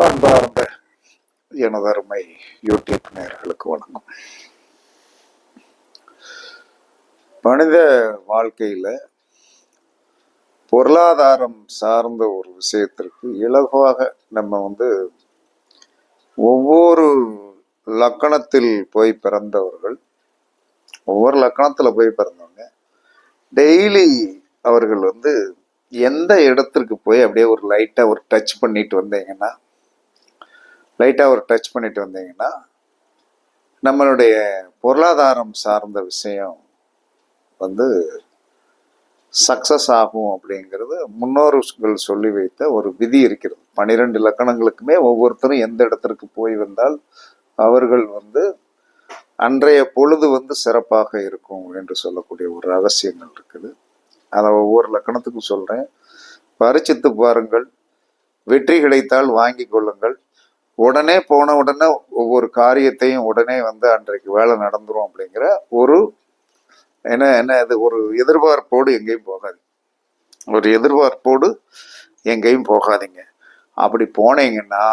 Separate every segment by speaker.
Speaker 1: அன்பார்ந்த எனதருமை யூடியூப் நேர்களுக்கு வணக்கம். மனித வாழ்க்கையில் பொருளாதாரம் சார்ந்த ஒரு விஷயத்திற்கு இலகுவாக நம்ம வந்து ஒவ்வொரு லக்கணத்தில் போய் பிறந்தவர்கள் ஒவ்வொரு லக்கணத்தில் போய் பிறந்தவங்க டெய்லி அவர்கள் வந்து எந்த இடத்திற்கு போய் அப்படியே ஒரு லைட்டாக ஒரு டச் பண்ணிட்டு வந்தீங்கன்னா லைட்டாக ஒரு டச் பண்ணிட்டு வந்தீங்கன்னா நம்மளுடைய பொருளாதாரம் சார்ந்த விஷயம் வந்து சக்சஸ் ஆகும் அப்படிங்கிறது முன்னோர்கள் சொல்லி வைத்த ஒரு விதி இருக்கிறது. பனிரெண்டு லக்கணங்களுக்குமே ஒவ்வொருத்தரும் எந்த இடத்திற்கு போய் வந்தால் அவர்கள் வந்து அன்றைய பொழுது வந்து சிறப்பாக இருக்கும் என்று சொல்லக்கூடிய ஒரு ரகசியங்கள் இருக்குது. அதை ஒவ்வொரு லக்கணத்துக்கும் சொல்கிறேன் பரிச்சித்து பாருங்கள். வெற்றி கிடைத்தால் வாங்கி கொள்ளுங்கள். உடனே போன உடனே ஒவ்வொரு காரியத்தையும் உடனே வந்து அன்றைக்கு வேலை நடந்துரும் அப்படிங்கிற ஒரு என்ன என்ன இது ஒரு எதிர்பார்ப்போடு எங்கேயும் போகாது. ஒரு எதிர்பார்ப்போடு எங்கேயும் போகாதீங்க. அப்படி போனீங்கன்னா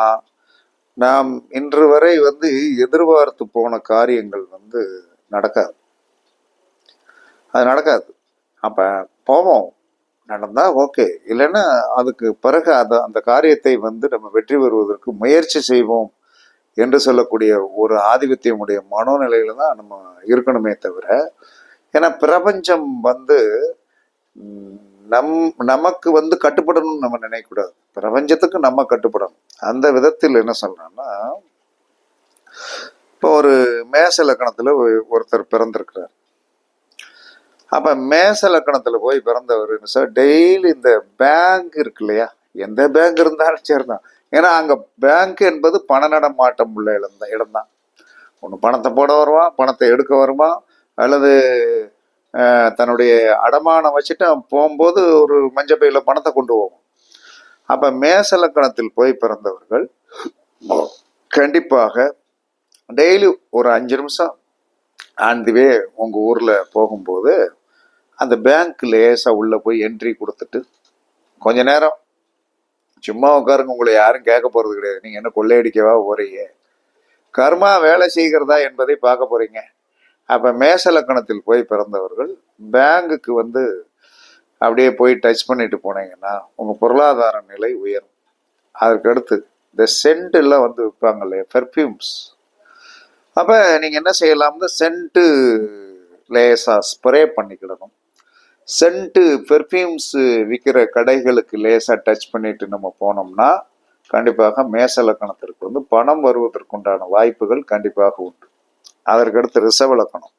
Speaker 1: நாம் இன்று வரை வந்து எதிர்பார்த்து போன காரியங்கள் வந்து நடக்காது. அது நடக்காது. அப்போ போவோம். நடந்தா ஓகே. இல்லைன்னா அதுக்கு பிறகு அதை அந்த காரியத்தை வந்து நம்ம வெற்றி பெறுவதற்கு முயற்சி செய்வோம் என்று சொல்லக்கூடிய ஒரு ஆதிபத்தியமுடைய மனோநிலையில தான் நம்ம இருக்கணுமே தவிர ஏன்னா பிரபஞ்சம் வந்து நம் நமக்கு வந்து கட்டுப்படணும்னு நம்ம நினைக்கக்கூடாது. பிரபஞ்சத்துக்கு நம்ம கட்டுப்படணும். அந்த விதத்தில் என்ன சொல்றேன்னா இப்போ ஒரு மேச லக்கணத்தில் ஒருத்தர் பிறந்திருக்கிறார். அப்போ மேச லக்கணத்தில் போய் பிறந்தவர் சார் டெய்லி இந்த பேங்க் இருக்கு இல்லையா? எந்த பேங்க் இருந்தாலும் சரிதான். ஏன்னா அங்கே பேங்க் என்பது பண நடமாட்டம் உள்ள இடம் தான் இடம் தான். ஒன்று பணத்தை போட வருவான் பணத்தை எடுக்க வருவான் அல்லது தன்னுடைய அடமானம் வச்சுட்டு போகும்போது ஒரு மஞ்சப்பையில் பணத்தை கொண்டு போவோம் அப்போ மேச லக்கணத்தில் போய் பிறந்தவர்கள் கண்டிப்பாக டெய்லி ஒரு அஞ்சு நிமிஷம் ஆண்டுவே உங்கள் ஊரில் போகும்போது அந்த பேங்க் லேசாக உள்ளே போய் என்ட்ரி கொடுத்துட்டு கொஞ்ச நேரம் சும்மா உட்காருங்க உங்களை யாரும் கேட்க போகிறது கிடையாது. நீங்கள் என்ன கொள்ளையடிக்கவா போறீங்க? கர்மா வேலை செய்கிறதா என்பதை பார்க்க போகிறீங்க அப்போ மேசலக்கணத்தில் போய் பிறந்தவர்கள் பேங்குக்கு வந்து அப்படியே போய் டச் பண்ணிட்டு போனீங்கன்னா உங்கள் பொருளாதார நிலை உயரும். அதற்கடுத்து இந்த சென்ட் வந்து விற்பாங்க இல்லையா? பெர்ஃப்யூம்ஸ் அப்போ நீங்கள் என்ன செய்யலாம்னு சென்ட்டு லேசாக ஸ்ப்ரே பண்ணிக்கிடணும். சென்ட்டு பெர்ஃப்யூம்ஸு விற்கிற கடைகளுக்கு லேசாக டச் பண்ணிட்டு நம்ம போனோம்னா கண்டிப்பாக மேசலக்கணத்திற்கு வந்து பணம் வருவதற்குண்டான வாய்ப்புகள் கண்டிப்பாக உண்டு. அதற்கடுத்து ரிசவலக்கணம்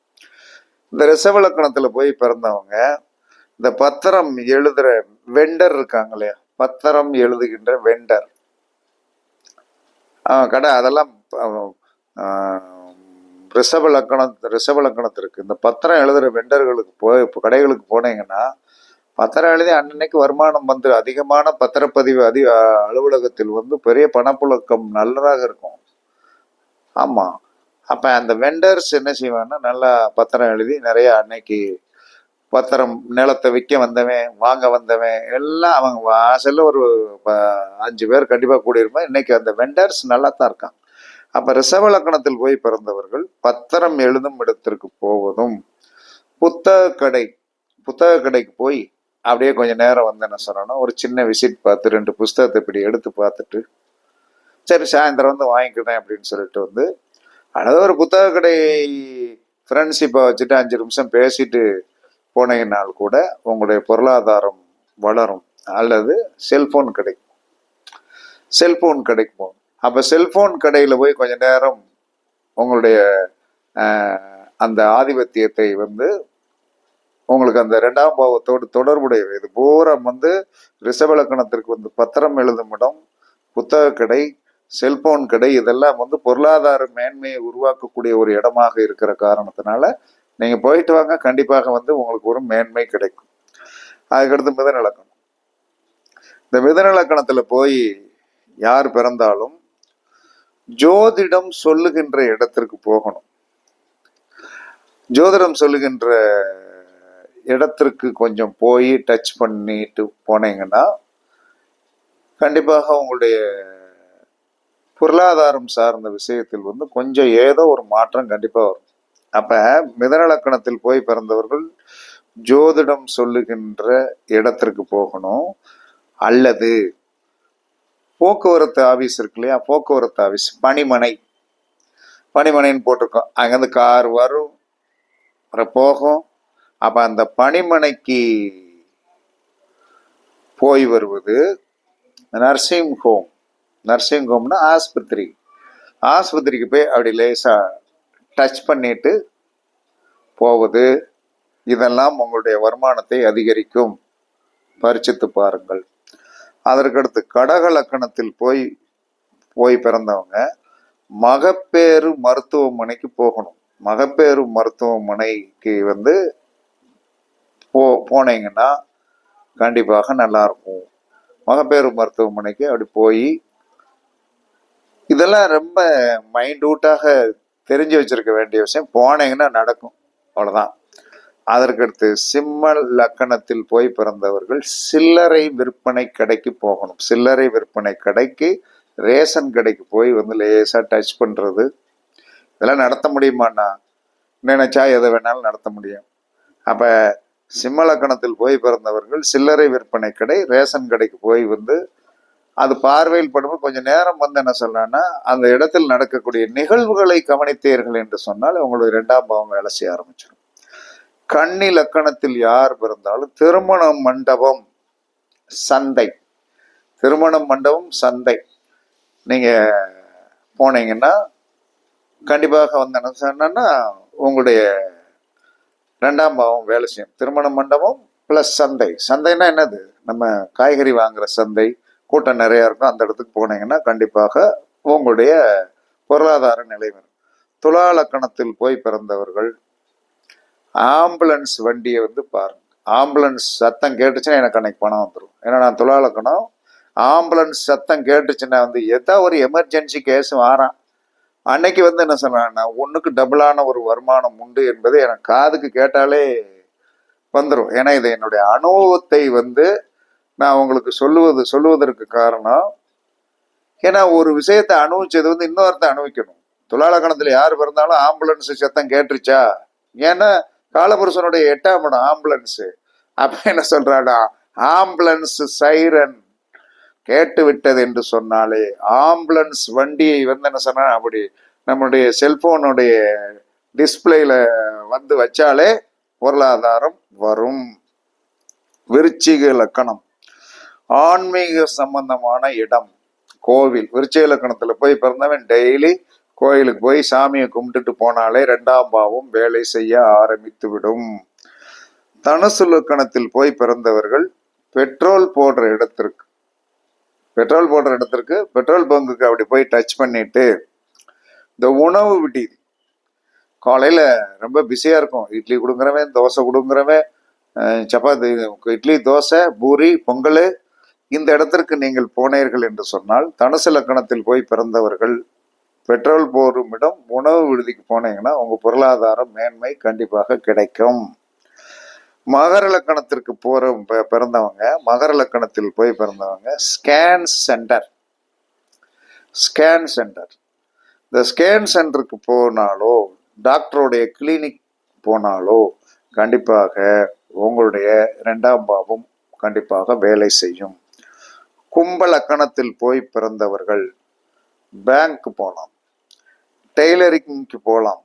Speaker 1: இந்த ரிசவலக்கணத்தில் போய் பிறந்தவங்க இந்த பத்திரம் எழுதுகிற வெண்டர் இருக்காங்க இல்லையா? பத்திரம் எழுதுகின்ற வெண்டர் கடை அதெல்லாம் ரிஷப லக்கணம் ரிஷப லக்கணத்திற்கு இந்த பத்திரம் எழுதுகிற வெண்டர்களுக்கு போய் இப்போ கடைகளுக்கு போனீங்கன்னா பத்திரம் எழுதி அன்னன்னைக்கு வருமானம் வந்து அதிகமான பத்திரப்பதிவு அதி அலுவலகத்தில் வந்து பெரிய பணப்புழக்கம் நல்லதாக இருக்கும். ஆமாம் அப்போ அந்த வெண்டர்ஸ் என்ன செய்வாங்கன்னா நல்லா பத்திரம் எழுதி நிறையா அன்னைக்கு பத்திரம் நிலத்தை விற்க வந்தவன் வாங்க வந்தவன் எல்லாம் அவங்க வாசலில் ஒரு ப- அஞ்சு பேர் கண்டிப்பாக கூடியிருப்பான் இன்னைக்கு அந்த வெண்டர்ஸ் நல்லா தான் இருக்கான் அப்ப ரிஷப லக்கணத்தில் போய் பிறந்தவர்கள் பத்திரம் எழுதும் இடத்திற்கு போவதும் புத்தக கடை புத்தக கடைக்கு போய் அப்படியே கொஞ்சம் நேரம் வந்து என்ன சொல்லணும் ஒரு சின்ன விசிட் பார்த்து ரெண்டு புஸ்தகத்தை இப்படி எடுத்து பார்த்துட்டு சரி சாயந்தரம் வந்து வாங்கிக்கிறேன் அப்படின்னு சொல்லிட்டு வந்து அதாவது ஒரு புத்தக கடை ஃப்ரெண்ட்ஷிப்பை வச்சுட்டு அஞ்சு நிமிஷம் பேசிட்டு போனீங்கனால் கூட உங்களுடைய பொருளாதாரம் வளரும். அல்லது செல்போன் கிடைக்கும் செல்போன் கிடைக்கும் அப்போ செல்போன் கடையில் போய் கொஞ்ச நேரம் உங்களுடைய அந்த ஆதிபத்தியத்தை வந்து உங்களுக்கு அந்த ரெண்டாம் பாவத்தோடு தொடர்புடைய இது பூரா வந்து ரிஷபலக்கணத்திற்கு வந்து பத்திரம் எழுதும் இடம் புத்தக கடை செல்போன் கடை இதெல்லாம் வந்து பொருளாதார மேன்மையை உருவாக்கக்கூடிய ஒரு இடமாக இருக்கிற காரணத்தினால நீங்கள் போயிட்டு வாங்க கண்டிப்பாக வந்து உங்களுக்கு ஒரு மேன்மை கிடைக்கும். அதுக்கடுத்து மிதநிலக்கணம் இந்த மிதநிலக்கணத்தில் போய் யார் பிறந்தாலும் ஜோதிடம் சொல்லுகின்ற இடத்திற்கு போகணும். ஜோதிடம் சொல்லுகின்ற இடத்திற்கு கொஞ்சம் போய் டச் பண்ணிட்டு போனீங்கன்னா கண்டிப்பாக உங்களுடைய பொருளாதாரம் சார்ந்த விஷயத்தில் வந்து கொஞ்சம் ஏதோ ஒரு மாற்றம் கண்டிப்பாக வரும். அப்போ மிதனலக்கணத்தில் போய் பிறந்தவர்கள் ஜோதிடம் சொல்லுகின்ற இடத்திற்கு போகணும். அல்லது போக்குவரத்து ஆஃபீஸ் இருக்கு இல்லையா? போக்குவரத்து ஆஃபீஸ் பணிமனை. பணிமனைன்னு போட்டிருக்கோம். அங்கேருந்து கார் வரும் அப்புறம் போகும். அப்போ அந்த பணிமனைக்கு போய் வருவது நர்சிங் ஹோம். நர்சிங் ஹோம்னா ஆஸ்பத்திரி. ஆஸ்பத்திரிக்கு போய் அப்படி லேசாக டச் பண்ணிட்டு போவது இதெல்லாம் உங்களுடைய வருமானத்தை அதிகரிக்கும். பரிச்சித்து பாருங்கள். அதற்கடுத்து கடக லக்கணத்தில் போய் போய் பிறந்தவங்க மகப்பேறு மருத்துவமனைக்கு போகணும். மகப்பேறு மருத்துவமனைக்கு வந்து போ போனீங்கன்னா கண்டிப்பாக நல்லாயிருக்கும் மகப்பேறு மருத்துவமனைக்கு அப்படி போய் இதெல்லாம் ரொம்ப மைண்டூட்டாக தெரிஞ்சு வச்சிருக்க வேண்டிய விஷயம். போனீங்கன்னா நடக்கும். அவ்வளோதான் அதற்கடுத்து சிம்ம லக்கணத்தில் போய் பிறந்தவர்கள் சில்லறை விற்பனை கடைக்கு போகணும். சில்லறை விற்பனை கடைக்கு ரேஷன் கடைக்கு போய் வந்து லேசாக டச் பண்ணுறது இதெல்லாம் நடத்த முடியுமாண்ணா? நினைச்சா எதை வேணாலும் நடத்த முடியும். அப்போ சிம்ம லக்கணத்தில் போய் பிறந்தவர்கள் சில்லறை விற்பனை கடை ரேஷன் கடைக்கு போய் வந்து அது பார்வையில் படும்போது கொஞ்சம் நேரம் வந்து என்ன சொல்லலாம்னா அந்த இடத்தில் நடக்கக்கூடிய நிகழ்வுகளை கவனித்தீர்கள் என்று சொன்னால் உங்களுடைய ரெண்டாம் பாவம் வேலை செய்ய ஆரம்பிச்சிடும் கன்னி லக்கணத்தில் யார் பிறந்தாலும் திருமண மண்டபம் சந்தை. திருமண மண்டபம் சந்தை. நீங்கள் போனீங்கன்னா கண்டிப்பாக வந்து என்னன்னா உங்களுடைய ரெண்டாம் பாவம் வேலை செய்யும். திருமண மண்டபம் ப்ளஸ் சந்தை. சந்தைன்னா என்னது? நம்ம காய்கறி வாங்குற சந்தை கூட்டம் நிறையா இருக்கும். அந்த இடத்துக்கு போனீங்கன்னா கண்டிப்பாக உங்களுடைய பொருளாதார நிலை வரும். துலா லக்கணத்தில் போய் பிறந்தவர்கள் ஆம்புலன்ஸ் வண்டியை வந்து பாருங்க. ஆம்புலன்ஸ் சத்தம் கேட்டுச்சுன்னா எனக்கு அன்னைக்கு பணம் வந்துடும் ஏன்னா நான் தொழிலாளக்கணும் ஆம்புலன்ஸ் சத்தம் கேட்டுச்சுன்னா வந்து ஏதோ ஒரு எமர்ஜென்சி கேஸ் வாரான். அன்னைக்கு வந்து என்ன சொன்னா ஒன்றுக்கு டபுளான ஒரு வருமானம் உண்டு என்பது எனக்கு காதுக்கு கேட்டாலே வந்துடும் ஏன்னா இது என்னுடைய அனுபவத்தை வந்து நான் உங்களுக்கு சொல்லுவது சொல்லுவதற்கு காரணம் ஏன்னா ஒரு விஷயத்தை அனுபவிச்சது வந்து இன்னொருத்த அனுபவிக்கணும். துலாலக்கணத்துல யார் பிறந்தாலும் ஆம்புலன்ஸ் சத்தம் கேட்டுருச்சா? ஏன்னா காலபுருஷனுடைய எட்டாம் இடம் ஆம்புலன்ஸ். அப்ப என்ன சொல்றாடா? Ambulance siren. கேட்டு விட்டது என்று சொன்னாலே ஆம்புலன்ஸ் வண்டியை வந்து என்ன சொன்னா அப்படி நம்மளுடைய செல்போனுடைய டிஸ்பிளேல வந்து வச்சாலே பொருளாதாரம் வரும். விருச்சிக லக்கணம் ஆன்மீக சம்பந்தமான இடம் கோவில். விருச்சிக லக்கணத்துல போய் பிறந்தவன் டெய்லி கோயிலுக்கு போய் சாமியை கும்பிட்டுட்டு போனாலே ரெண்டாம் பாவம் வேலை செய்ய ஆரம்பித்து விடும் தனுசு லக்கணத்தில் போய் பிறந்தவர்கள் பெட்ரோல் போடுற இடத்திற்கு பெட்ரோல் போடுற இடத்திற்கு பெட்ரோல் பங்குக்கு அப்படி போய் டச் பண்ணிட்டு இந்த உணவு விட்டி காலையில் ரொம்ப பிஸியாக இருக்கும். இட்லி கொடுங்குறவன் தோசை கொடுங்குறவன் சப்பாத்தி இட்லி தோசை பூரி பொங்கல் இந்த இடத்திற்கு நீங்கள் போனீர்கள் என்று சொன்னால் தனுசு லக்கணத்தில் போய் பிறந்தவர்கள் பெட்ரோல் போடும் இடம் உணவு விடுதிக்கு போனீங்கன்னா உங்கள் பொருளாதார மேன்மை கண்டிப்பாக கிடைக்கும். மகர லக்கணத்திற்கு போகிற பிறந்தவங்க மகர லக்கணத்தில் போய் பிறந்தவங்க ஸ்கேன் சென்டர் ஸ்கேன் சென்டர் இந்த ஸ்கேன் சென்டருக்கு போனாலோ டாக்டருடைய கிளினிக் போனாலோ கண்டிப்பாக உங்களுடைய ரெண்டாம் பாவம் கண்டிப்பாக வேலை செய்யும். கும்ப லக்கணத்தில் போய் பிறந்தவர்கள் பேங்க் போகலாம் டெய்லரிங்க்கு போகலாம்.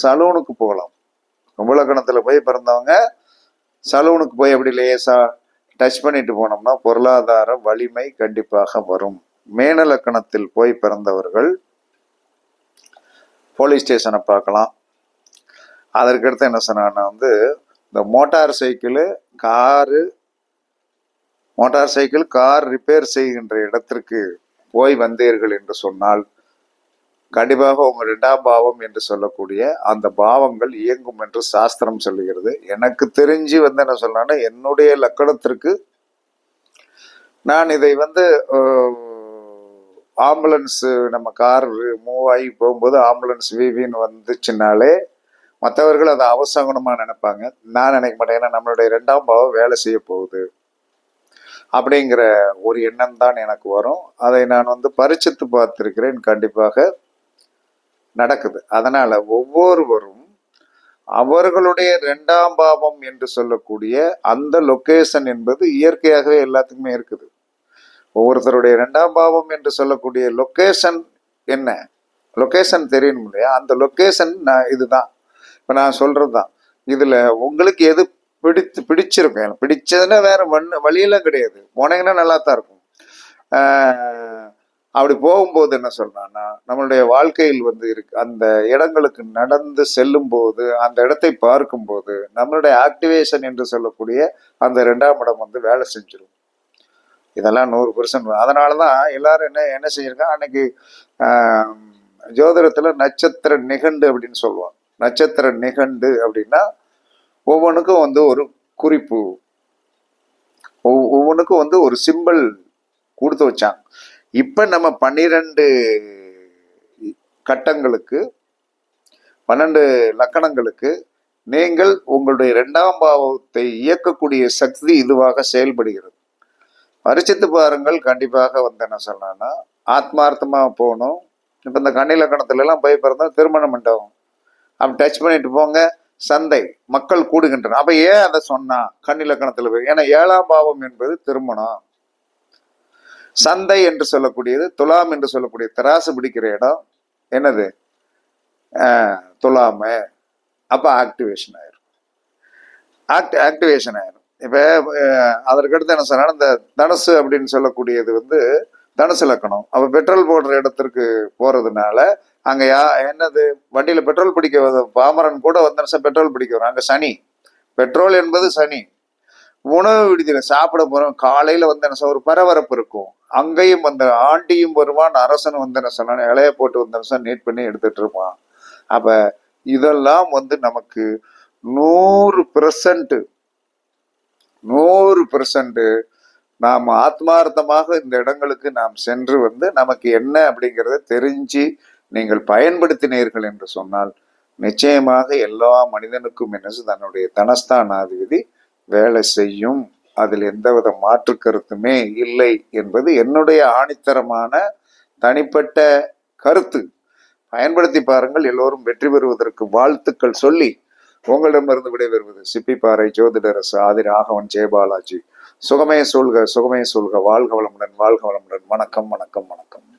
Speaker 1: சலூனுக்கு போகலாம். கும்பலக்கணத்தில் போய் பிறந்தவங்க சலூனுக்கு போய் அப்படி லேசா டச் பண்ணிட்டு போனோம்னா பொருளாதார வலிமை கண்டிப்பாக வரும். மேனலக்கணத்தில் போய் பிறந்தவர்கள் போலீஸ் ஸ்டேஷனை பார்க்கலாம். அதற்கடுத்து என்ன சொன்னான்னா வந்து இந்த motor cycle car motor cycle car repair செய்கின்ற இடத்திற்கு போய் வந்தீர்கள் என்று சொன்னால் கண்டிப்பாக உங்க ரெண்டாம் பாவம் என்று சொல்லக்கூடிய அந்த பாவங்கள் இயங்கும் என்று சாஸ்திரம் சொல்லுகிறது. எனக்கு தெரிஞ்சு வந்து என்ன சொல்லலாம்னா என்னுடைய லக்கணத்திற்கு நான் இதை வந்து ஆம்புலன்ஸ் நம்ம கார் மூவ் ஆகி போகும்போது ஆம்புலன்ஸ் விவின்னு வந்துச்சுனாலே மற்றவர்கள் அதை அவசகுணமாக நினைப்பாங்க. நான் நினைக்க மாட்டேன். ஏன்னா நம்மளுடைய ரெண்டாம் பாவம் வேலை செய்ய போகுது. அப்படிங்கிற ஒரு எண்ணம் தான் எனக்கு வரும். அதை நான் வந்து பரிச்சித்து பார்த்துருக்கிறேன். கண்டிப்பாக நடக்குது. அதனால ஒவ்வொருவரும் அவர்களுடைய ரெண்டாம் பாவம் என்று சொல்லக்கூடிய அந்த லொக்கேஷன் என்பது இயற்கையாகவே எல்லாத்துக்குமே இருக்குது. ஒவ்வொருத்தருடைய ரெண்டாம் பாவம் என்று சொல்லக்கூடிய லொக்கேஷன் என்ன? லொக்கேஷன் தெரியணும் இல்லையா? அந்த லொக்கேஷன் நான் இதுதான். இப்போ நான் சொல்றது தான் இதுல உங்களுக்கு எது பிடித்து பிடிச்சிருக்கும்? எனக்கு பிடிச்சதுன்னா வேற வழியெல்லாம் கிடையாது. போனீங்கன்னா நல்லா தான் இருக்கும் அப்படி போகும்போது என்ன சொல்றான்னா நம்மளுடைய வாழ்க்கையில் வந்து இருக்கு அந்த இடங்களுக்கு நடந்து செல்லும் போது அந்த இடத்தை பார்க்கும்போது நம்மளுடைய ஆக்டிவேஷன் என்று சொல்லக்கூடிய அந்த ரெண்டாம் இடம் வந்து வேலை செஞ்சிடும் இதெல்லாம் நூறு பெர்சன்ட் அதனால தான் எல்லாரும் என்ன என்ன செஞ்சிருக்காங்க அன்னைக்கு ஜோதிடத்தில் நட்சத்திர நிகண்டு அப்படின்னு சொல்லுவாங்க. நட்சத்திர நிகண்டு அப்படின்னா ஒவ்வொன்றுக்கும் வந்து ஒரு குறிப்பு. ஒவ்வொன்றுக்கும் வந்து ஒரு சிம்பிள் கொடுத்து வச்சாங்க. இப்போ நம்ம பன்னிரெண்டு கட்டங்களுக்கு பன்னெண்டு லக்கணங்களுக்கு நீங்கள் உங்களுடைய இரண்டாம் பாவத்தை இயக்கக்கூடிய சக்தி இதுவாக செயல்படுகிறது. பரிசித்து பாருங்கள் கண்டிப்பாக வந்து என்ன சொல்லலாம்னா ஆத்மார்த்தமாக போகணும். இப்போ இந்த கண்ணிலக்கணத்துல எல்லாம் போய் பிறந்தால் திருமண மண்டபம். அப்படி டச் பண்ணிட்டு போங்க சந்தை மக்கள் கூடுகின்றனர். அப்போ ஏன் அதை சொன்னா கண்ணிலக்கணத்தில் போய்? ஏன்னா ஏழாம் பாவம் என்பது திருமணம். சந்தை என்று சொல்லக்கூடியது துலாம் என்று சொல்லக்கூடிய தராசு பிடிக்கிற இடம் என்னது? துலாம. அப்போ ஆக்டிவேஷன் ஆயிரும். ஆக்டி ஆக்டிவேஷன் ஆயிரும். இப்போ அதற்கடுத்து என்ன சொன்னால் இந்த தனுசு அப்படின்னு சொல்லக்கூடியது வந்து தனுசு லக்கணம் அப்போ பெட்ரோல் போடுற இடத்திற்கு போகிறதுனால அங்கே யா என்னது? வண்டியில் பெட்ரோல் பிடிக்க வர- பாமரன் கூட வந்து நிமிஷம் பெட்ரோல் பிடிக்க வரும் அங்கே சனி. பெட்ரோல் என்பது சனி. உணவு விடுதியில் சாப்பிட போகிறோம் காலையில் வந்து என்ன ஒரு பரபரப்பு இருக்கும். அங்கேயும் வந்த ஆண்டியும் வருவான் அரசன் வந்தன என்ன சொன்னான் இலைய போட்டு வந்தன நீட் பண்ணி எடுத்துட்டு இருப்பான். அப்ப இதெல்லாம் வந்து நமக்கு நூறு பெர்சன்ட் நூறு பெர்சன்ட் நாம் ஆத்மார்த்தமாக இந்த இடங்களுக்கு நாம் சென்று வந்து நமக்கு என்ன அப்படிங்கிறத தெரிஞ்சு நீங்கள் பயன்படுத்தினீர்கள் என்று சொன்னால் நிச்சயமாக எல்லா மனிதனுக்கும் என்ன தன்னுடைய தனஸ்தானாதிபதி வேலை செய்யும். அதில் எந்தவித மாற்று கருத்துமே இல்லை என்பது என்னுடைய ஆணித்தரமான தனிப்பட்ட கருத்து. பயன்படுத்தி பாருங்கள் எல்லோரும் வெற்றி பெறுவதற்கு வாழ்த்துக்கள் சொல்லி உங்களிடமிருந்து விடைபெறுவது சிப்பிப்பாறை ஜோதிடரசு ஆதி ராகவன் ஜெயபாலாஜி சுகமே சொல்க சுகமே சொல்க வாழ்க வளமுடன் வாழ்க வளமுடன். வணக்கம் வணக்கம் வணக்கம்.